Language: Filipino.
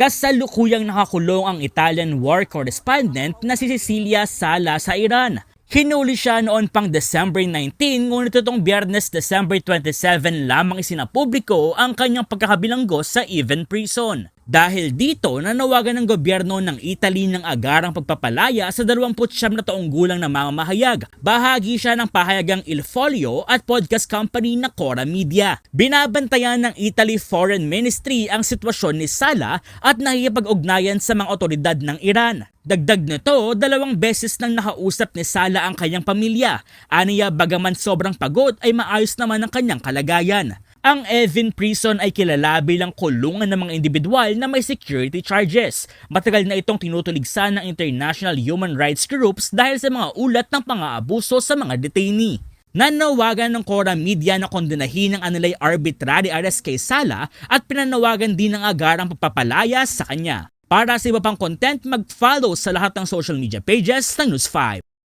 Kasalukuyang nakakulong ang Italian war correspondent na si Cecilia Sala sa Iran. Hinuli siya noon pang December 19 ngunit itong biyernes December 27 lamang isinapubliko ang kanyang pagkakabilanggo sa Even Prison. Dahil dito, nanawagan ng gobyerno ng Italy ng agarang pagpapalaya sa 29 na taong gulang na mamamahayag. Bahagi siya ng pahayagang Il Folio at podcast company na Cora Media. Binabantayan ng Italy Foreign Ministry ang sitwasyon ni Sala at nakikipag-ugnayan sa mga otoridad ng Iran. Dagdag nito, dalawang beses nang nakausap ni Sala ang kanyang pamilya. Aniya bagaman sobrang pagod ay maayos naman ang kanyang kalagayan. Ang Evin Prison ay kilala bilang kulungan ng mga individual na may security charges. Matagal na itong tinutuligsan ng international human rights groups dahil sa mga ulat ng pang-aabuso sa mga detainee. Nanawagan ng Cora Media na kondenahin ang anilay arbitrary arrest kay Sala at pinanawagan din ng agarang pagpapalaya sa kanya. Para sa iba pang content, mag-follow sa lahat ng social media pages ng News 5.